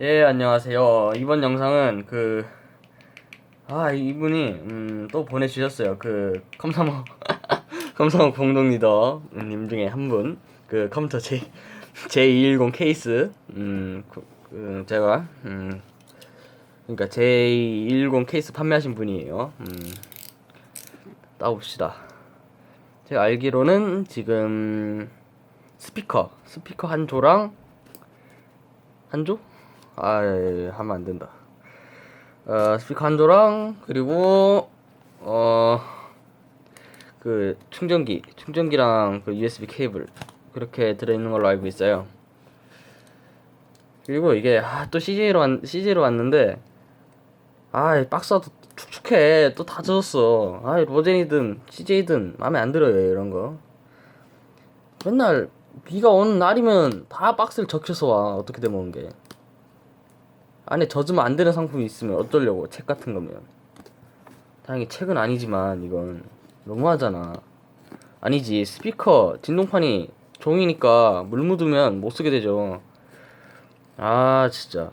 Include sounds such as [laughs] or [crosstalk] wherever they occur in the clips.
예, 안녕하세요. 이번 영상은 그, 아, 이분이, 음, 또 보내주셨어요. 그, 컴사모, [laughs] 컴사모 공동 리더님 중에 한 분. 그, 컴퓨터 J, J210 케이스. 음, 그, 그 제가, 음, 그니까 J210 케이스 판매하신 분이에요. 음, 따봅시다. 제가 알기로는 지금, 스피커, 스피커 한 조랑, 한 조? 아, 예, 예, 하면 안 된다. 어, 스피커 한 조랑, 그리고, 어, 그, 충전기, 충전기랑 그 USB 케이블, 그렇게 들어있는 걸로 알고 있어요. 그리고 이게, 아, 또 CJ로 왔, CJ로 왔는데, 아, 또 축축해. 또 다 젖었어. 아, 로젠이든 CJ든 마음에 안 들어요, 이런 거. 맨날 비가 오는 날이면 다 박스를 적혀서 와. 어떻게 돼 먹은 게. 안에 젖으면 안 되는 상품이 있으면 어쩌려고? 책 같은 거면. 당연히 책은 아니지만 이건 너무하잖아. 아니지. 스피커 진동판이 종이니까 물 묻으면 못 쓰게 되죠. 아 진짜.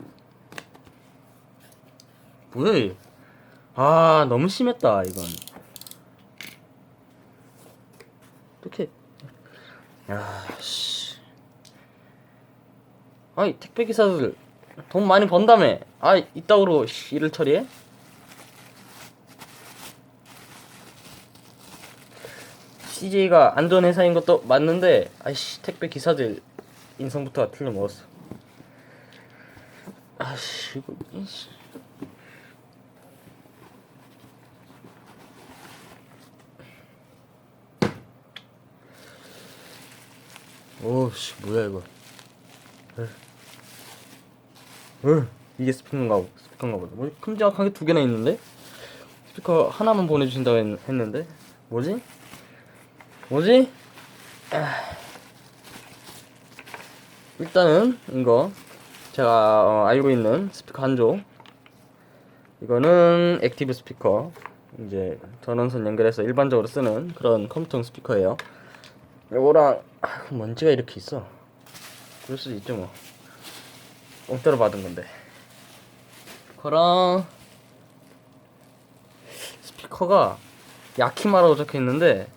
뭐야 이. 아 너무 심했다 이건. 어떻게 야씨. 아이 택배 기사들 돈 많이 번다며. 아, 이따구로 씨, 일을 처리해? CJ가 안전 회사인 것도 맞는데, 아이씨, 택배 기사들 인성부터가 틀려 먹었어. 아씨, 이거, 이씨. 오씨, 뭐야, 이거. 응, 이 게 스피커인가, 스피커인가 보다. 뭐, 큼지막하게 두 개나 있는데? 스피커 하나만 보내주신다고 했, 했는데? 뭐지? 뭐지? 아. 일단은, 이거. 제가 어, 알고 있는 스피커 한 조. 이거는 액티브 스피커. 이제 전원선 연결해서 일반적으로 쓰는 그런 컴퓨터 스피커예요. 요거랑, 아, 먼지가 이렇게 있어. 그럴 수도 있죠, 뭐. 공짜로 받은 건데. 그랑 스피커가 야키마라고 적혀 있는데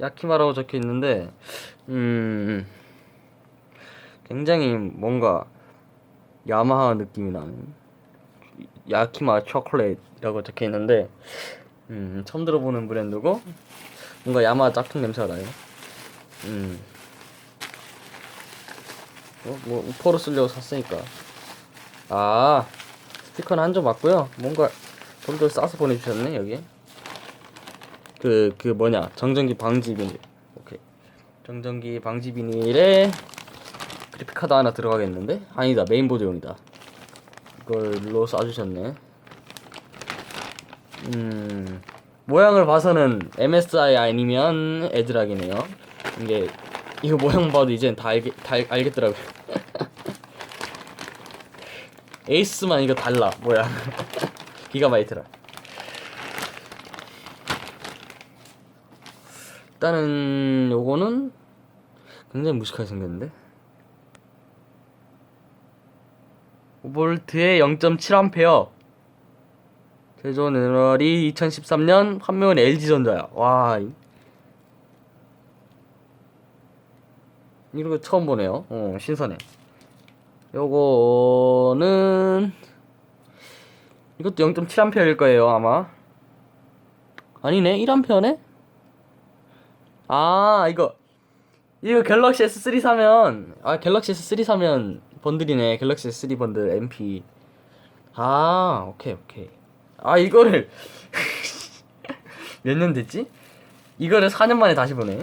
야키마라고 적혀 있는데 음 굉장히 뭔가 야마하 느낌이 나는 야키마 초콜릿이라고 적혀 있는데 음 처음 들어보는 브랜드고 뭔가 야마하 짝퉁 냄새가 나요. 음. 어, 뭐 우퍼로 쓰려고 샀으니까. 아 스피커는 한 점 맞고요. 뭔가 돌돌 싸서 보내주셨네 여기. 그그 뭐냐 정전기 방지 비닐. 오케이. 정전기 방지 비닐에 그래픽 카드 하나 들어가겠는데? 아니다 메인보드용이다. 이걸로 쏴주셨네. 음 모양을 봐서는 MSI 아니면 에드락이네요. 이게 이거 모양 봐도 이젠 다, 알겠, 다 알- 알겠더라고요 에이스만 이거 달라. 뭐야. [laughs] 기가바이트라. 일단은 요거는 굉장히 무식하게 생겼는데? 볼트에 0.7A 제조 내널이 2013년 판매은 LG전자야. 와 이- 이런 거 처음 보네요. 어 신선해 요거는 이것도 0.7A일 거예요 아마. 아니네 1A네? 아 이거. 이거 갤럭시 S3 사면 아 갤럭시 S3 사면 번들이네. 갤럭시 S3 번들 MP 아 오케이 오케이. 아 이거를. [laughs] 몇 년 됐지? 이거를 4년 만에 다시 보네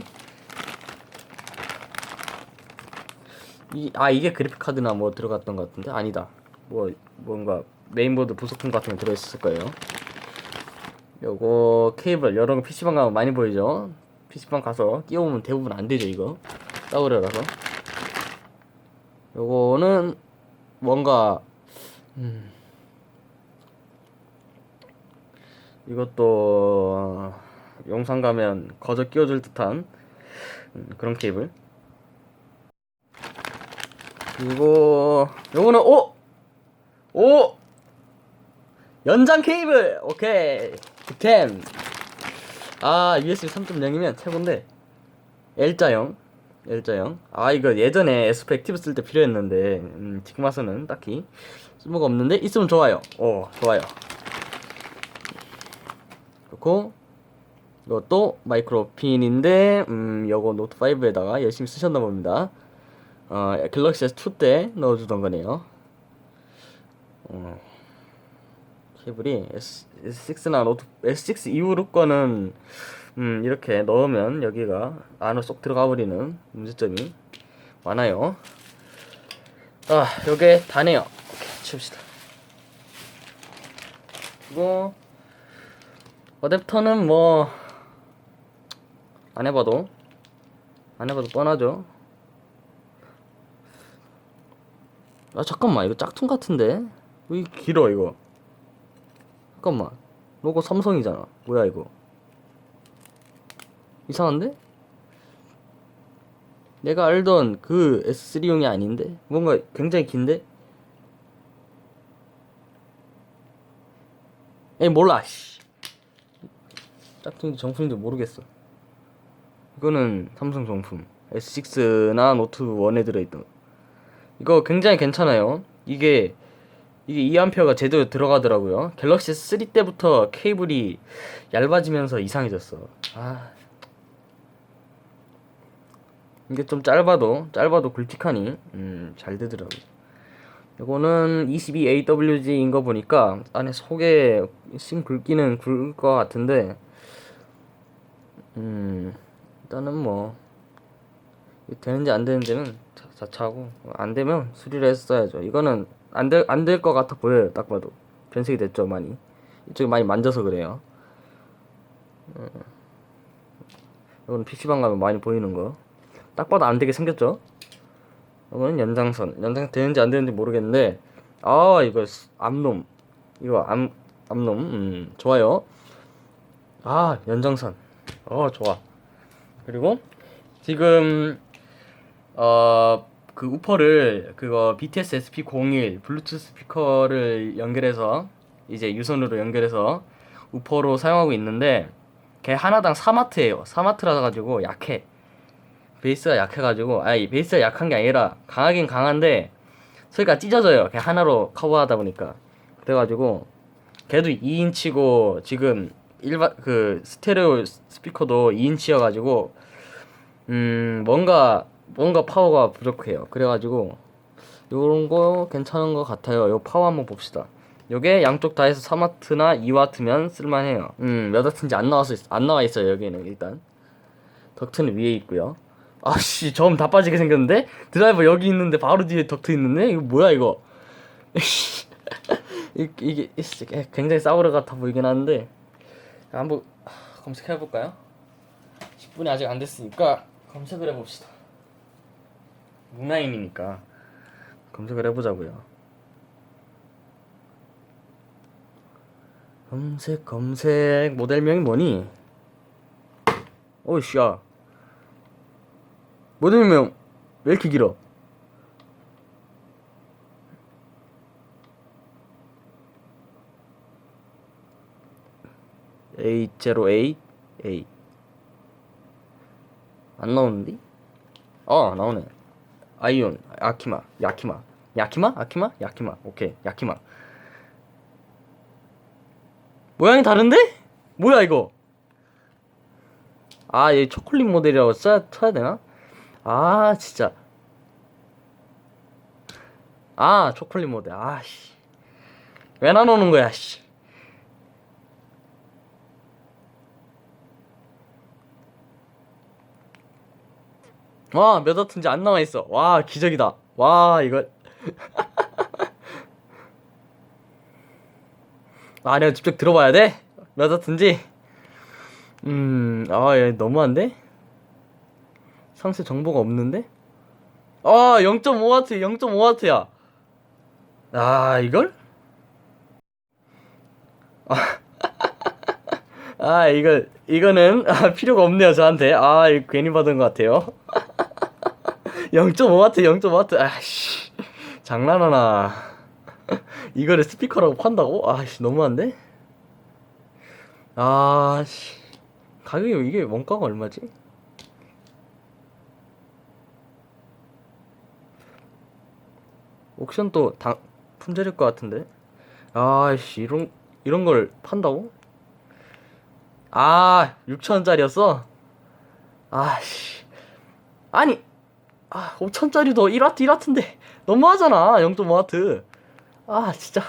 이, 아 이게 그래픽 카드나 뭐 들어갔던 것 같은데? 아니다. 뭐 뭔가 메인보드 부속품 같은 거 들어있을 거예요. 요거 케이블 여러 거 PC방 가면 많이 보이죠? PC방 가서 끼워보면 대부분 안 되죠 이거? 싸우려라서. 요거는 뭔가 음. 이것도 영상 가면 거저 끼워줄 듯한 음, 그런 케이블 그리고 요거는 오! 오! 연장 케이블! 오케이. 득템. 아 USB 3.0이면 최고인데. L자형. L자형. 아 이거 예전에 에스펙티브 쓸 때 필요했는데 음, 지금 와서는 딱히 쓸모가 없는데 있으면 좋아요. 오 좋아요. 그렇고 이것도 마이크로 핀인데 음 요거 노트 5에다가 열심히 쓰셨나 봅니다 어 갤럭시 S2 때 넣어주던 거네요. 어, 케이블이 S, S6나 노트 S6 이후로 거는 음 이렇게 넣으면 여기가 안으로 쏙 들어가 버리는 문제점이 많아요. 아 요게 다네요. 오케이 치웁시다. 그리고 어댑터는 뭐 안 해봐도 안 해봐도 뻔하죠 아 잠깐만. 이거 짝퉁 같은데? 왜 길어 이거. 잠깐만. 로고 삼성이잖아. 뭐야 이거? 이상한데? 내가 알던 그 S3용이 아닌데? 뭔가 굉장히 긴데? 에이 몰라 씨. 짝퉁인지 정품인지 모르겠어. 이거는 삼성 정품. S6나 노트 1에 들어있던 거. 이거 굉장히 괜찮아요. 이게 이게 2A가 제대로 들어가더라고요. 갤럭시 S3 때부터 케이블이 얇아지면서 이상해졌어. 아. 이게 좀 짧아도 짧아도 굵직하니 음, 잘 되더라고요. 이거는 22AWG인 거 보니까 안에 속에 심 굵기는 굵을 것 같은데 음 일단은 뭐 되는지 안 되는지는 자- 자차하고 안 되면 수리를 했어야죠. 이거는 안 될 안 될 것 같아 보여요 딱 봐도. 변색이 됐죠 많이. 이쪽에 많이 만져서 그래요. 음. 이거는 PC방 가면 많이 보이는 거. 딱 봐도 안 되게 생겼죠? 이거는 연장선. 연장 되는지 안 되는지 모르겠는데 아 이거 스- 암놈. 이거 암 암놈. 음 좋아요. 아 연장선. 어 좋아. 그리고 지금 어 그 우퍼를 그거 BTS SP01 블루투스 스피커를 연결해서 이제 유선으로 연결해서 우퍼로 사용하고 있는데 걔 하나당 4마트예요. 4마트라 가지고 약해. 베이스가 약해가지고 아니 베이스가 약한 게 아니라 강하긴 강한데 소리가 찢어져요. 걔 하나로 커버하다 보니까. 그래가지고 걔도 2인치고 지금 일반 그 스테레오 스피커도 2인치여가지고 음 뭔가 뭔가 파워가 부족해요. 그래가지고 요런 거 괜찮은 것 같아요. 요 파워 한번 봅시다. 요게 양쪽 다 해서 3와트나 2와트면 쓸만해요. 음 몇 와트인지 안 나와서 있- 안 나와 있어요 여기는 일단. 덕트는 위에 있고요. 아씨 점다 빠지게 생겼는데? 드라이버 여기 있는데 바로 뒤에 덕트 있는데? 이거 뭐야 이거? [laughs] 이- 이게 이씨, 굉장히 싸구려 같아 보이긴 하는데. 한번 하, 검색해 볼까요? 10분이 아직 안 됐으니까 검색을 해 봅시다 문라인이니까 검색을 해보자고요 검색 검색 모델명이 뭐니? 오이씨야 모델명 왜 이렇게 길어? A08A A 안 나오는데? 어 나오네 아이온 아키마 야키마 야키마 아키마 야키마 오케이 야키마 모양이 다른데? 뭐야 이거 아, 얘 초콜릿 모델이라고 써야, 쳐야 되나? 아, 진짜. 아, 초콜릿 모델. 아, 씨. 왜 나오는 거야, 씨. 와, 몇 와트인지 안 나와 있어. 와, 기적이다. 와, 이거. [laughs] 아, 내가 직접 들어봐야 돼? 몇 와트인지? 음, 아, 얘 너무한데? 상세 정보가 없는데? 아, 0.5W, 0.5W야. 아, 이걸? 아, [laughs] 아, 이거, 이거는, 아, 필요가 없네요, 저한테. 아, 이거 괜히 받은 것 같아요. [laughs] 0.5W, 0.5W, 아씨. 장난하나 [laughs] 이거를 스피커라고 판다고? 아씨 너무한데? 아씨 가격이 이게 원가가 얼마지? 옥션 또 당, 품절일 것 같은데? 아씨 이런 이런 걸 판다고? 아 6천원짜리였어? 아씨 아니 아 5천짜리도 1와트 1와트인데 너무하잖아 0.5와트. 아 진짜.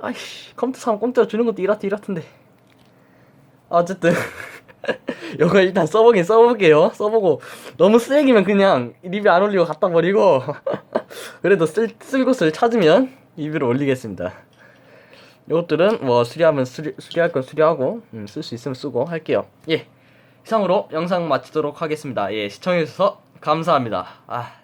아이씨 컴퓨터 사면 공짜로 주는 것도 1와트 1와트인데. 어쨌든 [laughs] 이거 일단 써보긴 써볼게요. 써보고 너무 쓰레기면 그냥 리뷰 안 올리고 갖다 버리고 [laughs] 그래도 쓸, 쓸 곳을 찾으면 리뷰를 올리겠습니다. 이것들은 뭐 수리하면 수리, 수리할 건 수리하고 음, 쓸 수 있으면 쓰고 할게요. 예 이상으로 영상 마치도록 하겠습니다. 예 시청해주셔서 감사합니다. 아